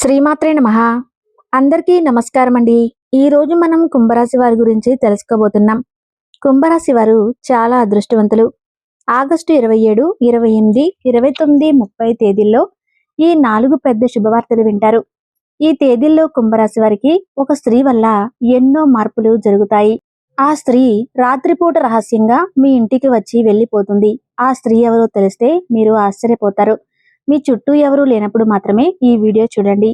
శ్రీమాత్రే నమ. అందరికీ నమస్కారం అండి ఈ రోజు మనం కుంభరాశి వారి గురించి తెలుసుకోబోతున్నాం. కుంభరాశి వారు చాలా అదృష్టవంతులు. ఆగస్టు ఇరవై ఏడు ఇరవై ఎనిమిది ఇరవై తొమ్మిది ముప్పై తేదీల్లో ఈ నాలుగు పెద్ద శుభవార్తలు వింటారు. ఈ తేదీల్లో కుంభరాశి వారికి ఒక స్త్రీ వల్ల ఎన్నో మార్పులు జరుగుతాయి. ఆ స్త్రీ రాత్రిపూట రహస్యంగా మీ ఇంటికి వచ్చి వెళ్ళిపోతుంది. ఆ స్త్రీ ఎవరో తెలిస్తే మీరు ఆశ్చర్యపోతారు. మీ చుట్టూ ఎవరూ లేనప్పుడు మాత్రమే ఈ వీడియో చూడండి.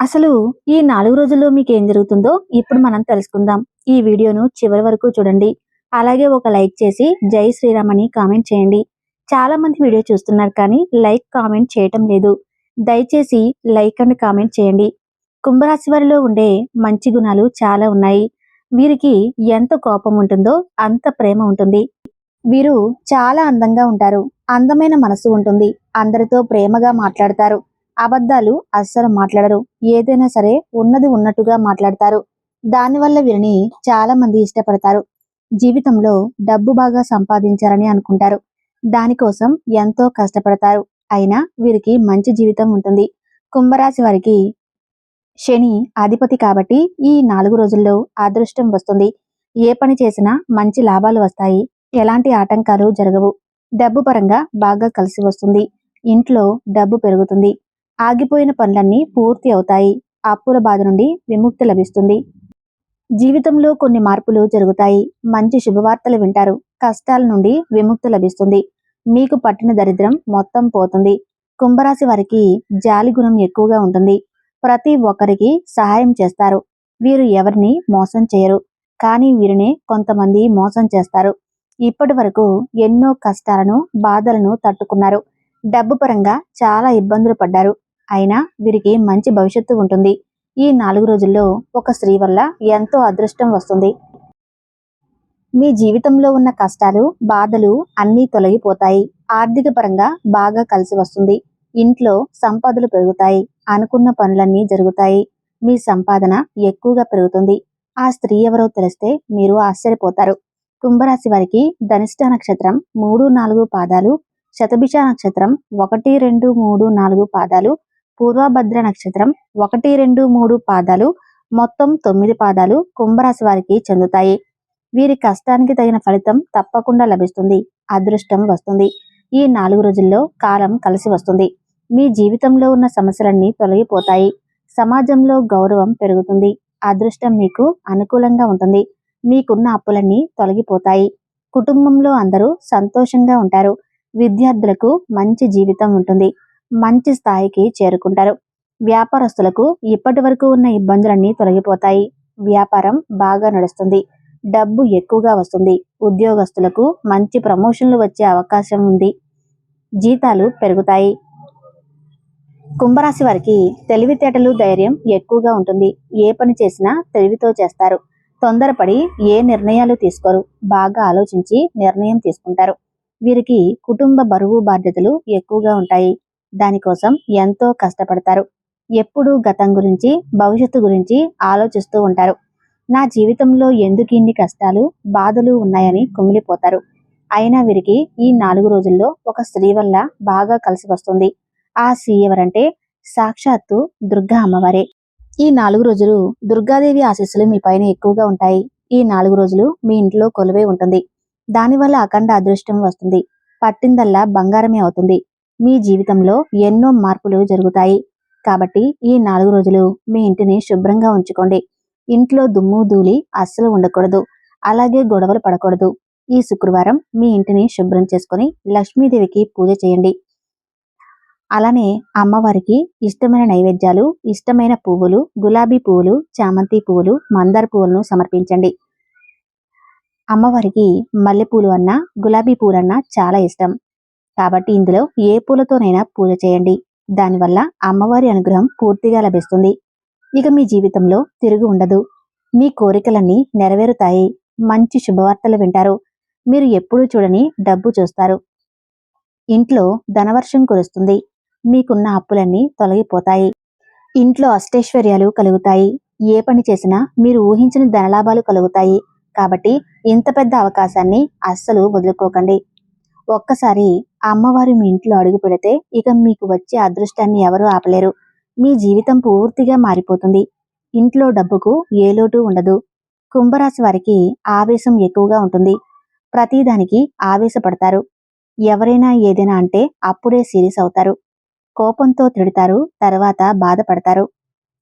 అసలు ఈ నాలుగు రోజుల్లో మీకు ఏం జరుగుతుందో ఇప్పుడు మనం తెలుసుకుందాం. ఈ వీడియోను చివరి వరకు చూడండి. అలాగే ఒక లైక్ చేసి జై శ్రీరామ్ అని కామెంట్ చేయండి. చాలా మంది వీడియో చూస్తున్నారు కానీ లైక్ కామెంట్ చేయటం లేదు. దయచేసి లైక్ అండ్ కామెంట్ చేయండి. కుంభరాశి వారిలో ఉండే మంచి గుణాలు చాలా ఉన్నాయి. వీరికి ఎంత కోపం ఉంటుందో అంత ప్రేమ ఉంటుంది. వీరు చాలా అందంగా ఉంటారు. అందమైన మనసు ఉంటుంది. అందరితో ప్రేమగా మాట్లాడతారు. అబద్ధాలు అస్సలు మాట్లాడరు. ఏదైనా సరే ఉన్నది ఉన్నట్టుగా మాట్లాడతారు. దానివల్ల వీరిని చాలా మంది ఇష్టపడతారు. జీవితంలో డబ్బు బాగా సంపాదించాలని అనుకుంటారు. దానికోసం ఎంతో కష్టపడతారు. అయినా వీరికి మంచి జీవితం ఉంటుంది. కుంభరాశి వారికి శని అధిపతి కాబట్టి ఈ నాలుగు రోజుల్లో అదృష్టం వస్తుంది. ఏ పని చేసినా మంచి లాభాలు వస్తాయి. ఎలాంటి ఆటంకాలు జరగవు. డబ్బు పరంగా బాగా కలిసి వస్తుంది. ఇంట్లో డబ్బు పెరుగుతుంది. ఆగిపోయిన పనులన్నీ పూర్తి అవుతాయి. అప్పుల బాధ నుండి విముక్తి లభిస్తుంది. జీవితంలో కొన్ని మార్పులు జరుగుతాయి. మంచి శుభవార్తలు వింటారు. కష్టాల నుండి విముక్తి లభిస్తుంది. మీకు పట్టిన దరిద్రం మొత్తం పోతుంది. కుంభరాశి వారికి జాలి గుణం ఎక్కువగా ఉంటుంది. ప్రతి ఒక్కరికి సహాయం చేస్తారు. వీరు ఎవరిని మోసం చేయరు. కానీ వీరిని కొంతమంది మోసం చేస్తారు. ఇప్పటి వరకు ఎన్నో కష్టాలను బాధలను తట్టుకున్నారు. డబ్బు పరంగా చాలా ఇబ్బందులు పడ్డారు. అయినా వీరికి మంచి భవిష్యత్తు ఉంటుంది. ఈ నాలుగు రోజుల్లో ఒక స్త్రీ వల్ల ఎంతో అదృష్టం వస్తుంది. మీ జీవితంలో ఉన్న కష్టాలు బాధలు అన్నీ తొలగిపోతాయి. ఆర్థిక పరంగా బాగా కలిసి వస్తుంది. ఇంట్లో సంపదలు పెరుగుతాయి. అనుకున్న పనులన్నీ జరుగుతాయి. మీ సంపాదన ఎక్కువగా పెరుగుతుంది. ఆ స్త్రీ ఎవరో తెలిస్తే మీరు ఆశ్చర్యపోతారు. కుంభరాశి వారికి ధనిష్ట నక్షత్రం మూడు నాలుగు పాదాలు శతభిష నక్షత్రం ఒకటి రెండు మూడు నాలుగు పాదాలు పూర్వభద్ర నక్షత్రం ఒకటి రెండు మూడు పాదాలు మొత్తం తొమ్మిది పాదాలు కుంభరాశి వారికి చెందుతాయి. వీరి కష్టానికి తగిన ఫలితం తప్పకుండా లభిస్తుంది అదృష్టం వస్తుంది. ఈ నాలుగు రోజుల్లో కాలం కలిసి వస్తుంది. మీ జీవితంలో ఉన్న సమస్యలన్నీ తొలగిపోతాయి. సమాజంలో గౌరవం పెరుగుతుంది. అదృష్టం మీకు అనుకూలంగా ఉంటుంది. మీకున్న అప్పులన్నీ తొలగిపోతాయి. కుటుంబంలో అందరూ సంతోషంగా ఉంటారు. విద్యార్థులకు మంచి జీవితం ఉంటుంది. మంచి స్థాయికి చేరుకుంటారు. వ్యాపారస్తులకు ఇప్పటి వరకు ఉన్న ఇబ్బందులన్నీ తొలగిపోతాయి. వ్యాపారం బాగా నడుస్తుంది. డబ్బు ఎక్కువగా వస్తుంది. ఉద్యోగస్తులకు మంచి ప్రమోషన్లు వచ్చే అవకాశం ఉంది. జీతాలు పెరుగుతాయి. కుంభరాశి వారికి తెలివితేటలు ధైర్యం ఎక్కువగా ఉంటుంది. ఏ పని చేసినా తెలివితో చేస్తారు. తొందరపడి ఏ నిర్ణయాలు తీసుకోరు. బాగా ఆలోచించి నిర్ణయం తీసుకుంటారు. వీరికి కుటుంబ బరువు బాధ్యతలు ఎక్కువగా ఉంటాయి. దానికోసం ఎంతో కష్టపడతారు. ఎప్పుడూ గతం గురించి భవిష్యత్తు గురించి ఆలోచిస్తూ ఉంటారు. నా జీవితంలో ఎందుకు ఇన్ని కష్టాలు బాధలు ఉన్నాయని కుమిలిపోతారు. అయినా వీరికి ఈ నాలుగు రోజుల్లో ఒక స్త్రీ వల్ల బాగా కలిసి వస్తుంది. ఆ స్త్రీ ఎవరంటే సాక్షాత్తు దుర్గా అమ్మవారే. ఈ నాలుగు రోజులు దుర్గాదేవి ఆశీస్సులు మీ పైన ఎక్కువగా ఉంటాయి. ఈ నాలుగు రోజులు మీ ఇంట్లో కొలువై ఉంటుంది. దానివల్ల అఖండ అదృష్టం వస్తుంది. పట్టిందల్లా బంగారమే అవుతుంది. మీ జీవితంలో ఎన్నో మార్పులు జరుగుతాయి. కాబట్టి ఈ నాలుగు రోజులు మీ ఇంటిని శుభ్రంగా ఉంచుకోండి. ఇంట్లో దుమ్ము ధూళి అస్సలు ఉండకూడదు. అలాగే గొడవలు పడకూడదు. ఈ శుక్రవారం మీ ఇంటిని శుభ్రం చేసుకుని లక్ష్మీదేవికి పూజ చేయండి. అలానే అమ్మవారికి ఇష్టమైన నైవేద్యాలు ఇష్టమైన పువ్వులు గులాబీ పువ్వులు చామంతి పువ్వులు మందార పువ్వులను సమర్పించండి. అమ్మవారికి మల్లెపూలు అన్నా గులాబీ పూలన్నా చాలా ఇష్టం. కాబట్టి ఇందులో ఏ పూలతోనైనా పూజ చేయండి. దానివల్ల అమ్మవారి అనుగ్రహం పూర్తిగా లభిస్తుంది. ఇక మీ జీవితంలో తిరుగు ఉండదు. మీ కోరికలన్నీ నెరవేరుతాయి. మంచి శుభవార్తలు వింటారు. మీరు ఎప్పుడూ చూడని డబ్బు చూస్తారు. ఇంట్లో ధనవర్షం కురుస్తుంది. మీకున్న అప్పులన్నీ తొలగిపోతాయి. ఇంట్లో అష్టైశ్వర్యాలు కలుగుతాయి. ఏ పని చేసినా మీరు ఊహించిన ధనలాభాలు కలుగుతాయి. కాబట్టి ఇంత పెద్ద అవకాశాన్ని అస్సలు వదులుకోకండి. ఒక్కసారి అమ్మవారు మీ ఇంట్లో అడుగు పెడితే ఇక మీకు వచ్చే అదృష్టాన్ని ఎవరూ ఆపలేరు. మీ జీవితం పూర్తిగా మారిపోతుంది. ఇంట్లో డబ్బుకు ఏ లోటు ఉండదు. కుంభరాశి వారికి ఆవేశం ఎక్కువగా ఉంటుంది. ప్రతిదానికి ఆవేశపడతారు. ఎవరైనా ఏదైనా అంటే అప్పుడే సీరియస్ అవుతారు. కోపంతో తిడతారు తర్వాత బాధపడతారు.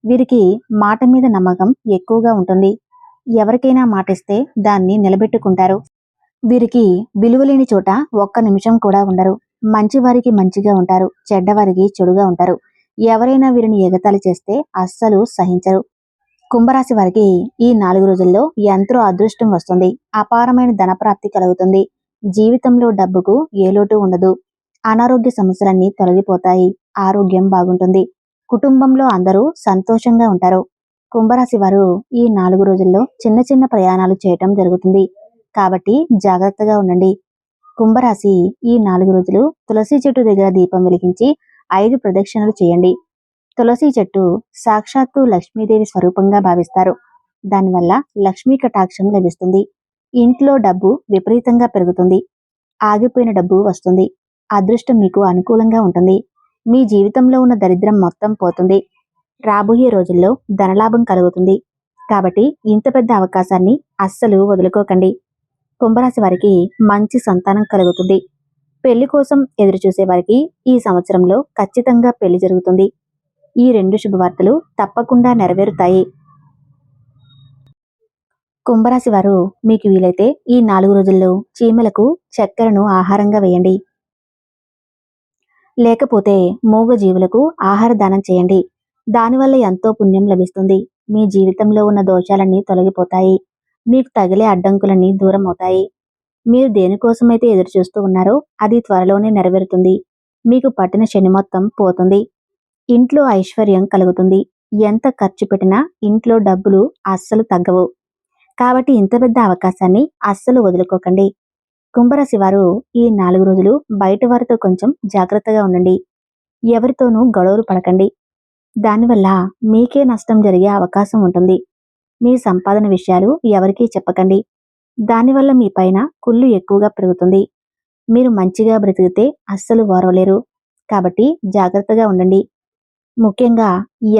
వీరికి మాట మీద నమ్మకం ఎక్కువగా ఉంటుంది. ఎవరికైనా మాటిస్తే దాన్ని నిలబెట్టుకుంటారు. వీరికి విలువలేని చోట ఒక్క నిమిషం కూడా ఉండరు. మంచివారికి మంచిగా ఉంటారు చెడ్డవారికి చెడుగా ఉంటారు. ఎవరైనా వీరిని ఎగతాళి చేస్తే అస్సలు సహించరు. కుంభరాశి వారికి ఈ నాలుగు రోజుల్లో ఎంతో అదృష్టం వస్తుంది. అపారమైన ధనప్రాప్తి కలుగుతుంది. జీవితంలో డబ్బుకు ఏ లోటు ఉండదు. అనారోగ్య సమస్యలన్నీ తొలగిపోతాయి. ఆరోగ్యం బాగుంటుంది. కుటుంబంలో అందరూ సంతోషంగా ఉంటారు. కుంభరాశి వారు ఈ నాలుగు రోజుల్లో చిన్న చిన్న ప్రయాణాలు చేయటం జరుగుతుంది. కాబట్టి జాగ్రత్తగా ఉండండి. కుంభరాశి ఈ నాలుగు రోజులు తులసి చెట్టు దగ్గర దీపం వెలిగించి ఐదు ప్రదక్షిణలు చేయండి. తులసి చెట్టు సాక్షాత్తు లక్ష్మీదేవి స్వరూపంగా భావిస్తారు. దానివల్ల లక్ష్మీ కటాక్షం లభిస్తుంది. ఇంట్లో డబ్బు విపరీతంగా పెరుగుతుంది. ఆగిపోయిన డబ్బు వస్తుంది. అదృష్టం మీకు అనుకూలంగా ఉంటుంది. మీ జీవితంలో ఉన్న దరిద్రం మొత్తం పోతుంది. రాబోయే రోజుల్లో ధనలాభం కలుగుతుంది. కాబట్టి ఇంత పెద్ద అవకాశాన్ని అస్సలు వదులుకోకండి. కుంభరాశి వారికి మంచి సంతానం కలుగుతుంది. పెళ్ళి కోసం ఎదురుచూసే వారికి ఈ సంవత్సరంలో ఖచ్చితంగా పెళ్ళి జరుగుతుంది. ఈ రెండు శుభవార్తలు తప్పకుండా నెరవేరుతాయి. కుంభరాశి వారు మీకు వీలైతే ఈ నాలుగు రోజుల్లో చీమలకు చక్కెరను ఆహారంగా వేయండి. లేకపోతే మూగజీవులకు ఆహార దానం చేయండి. దానివల్ల ఎంతో పుణ్యం లభిస్తుంది. మీ జీవితంలో ఉన్న దోషాలన్నీ తొలగిపోతాయి. మీకు తగిలే అడ్డంకులన్నీ దూరం అవుతాయి మీరు దేనికోసమైతే ఎదురు చూస్తూ ఉన్నారో అది త్వరలోనే నెరవేరుతుంది. మీకు పట్టిన శని మొత్తం పోతుంది. ఇంట్లో ఐశ్వర్యం కలుగుతుంది. ఎంత ఖర్చు పెట్టినా ఇంట్లో డబ్బులు అస్సలు తగ్గవు. కాబట్టి ఇంత పెద్ద అవకాశాన్ని అస్సలు వదులుకోకండి. కుంభరాశి వారు ఈ నాలుగు రోజులు బయట వారితో కొంచెం జాగ్రత్తగా ఉండండి. ఎవరితోనూ గొడవలు పడకండి. దానివల్ల మీకే నష్టం జరిగే అవకాశం ఉంటుంది. మీ సంపాదన విషయాలు ఎవరికీ చెప్పకండి. దానివల్ల మీ పైన కుళ్ళు ఎక్కువగా పెరుగుతుంది. మీరు మంచిగా బ్రతికితే అస్సలు ఓరవలేరు. కాబట్టి జాగ్రత్తగా ఉండండి. ముఖ్యంగా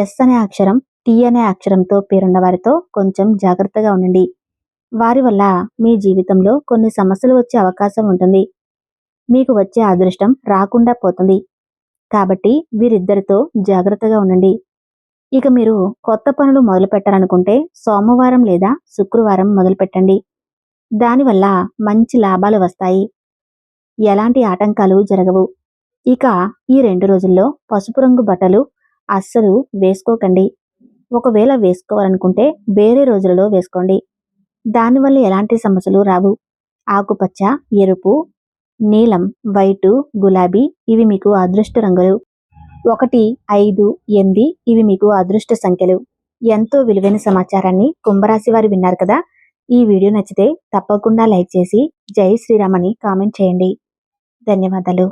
ఎస్ అనే అక్షరం టీ అనే అక్షరంతో పేరున్న వారితో కొంచెం జాగ్రత్తగా ఉండండి. వారి వల్ల మీ జీవితంలో కొన్ని సమస్యలు వచ్చే అవకాశం ఉంటుంది. మీకు వచ్చే అదృష్టం రాకుండా పోతుంది. కాబట్టి వీరిద్దరితో జాగ్రత్తగా ఉండండి. ఇక మీరు కొత్త పనులు మొదలు పెట్టాలనుకుంటే సోమవారం లేదా శుక్రవారం మొదలు పెట్టండి దానివల్ల మంచి లాభాలు వస్తాయి. ఎలాంటి ఆటంకాలు జరగవు. ఇక ఈ రెండు రోజుల్లో పసుపు రంగు బట్టలు అస్సలు వేసుకోకండి. ఒకవేళ వేసుకోవాలనుకుంటే వేరే రోజులలో వేసుకోండి. దానివల్ల ఎలాంటి సమస్యలు రావు? ఆకుపచ్చ ఎరుపు నీలం వైటు గులాబీ ఇవి మీకు అదృష్ట రంగులు. ఒకటి ఐదు ఎనిమిది ఇవి మీకు అదృష్ట సంఖ్యలు. ఎంతో విలువైన సమాచారాన్ని కుంభరాశి వారు విన్నారు కదా? ఈ వీడియో నచ్చితే తప్పకుండా లైక్ చేసి జై శ్రీరామ్ అని కామెంట్ చేయండి. ధన్యవాదాలు.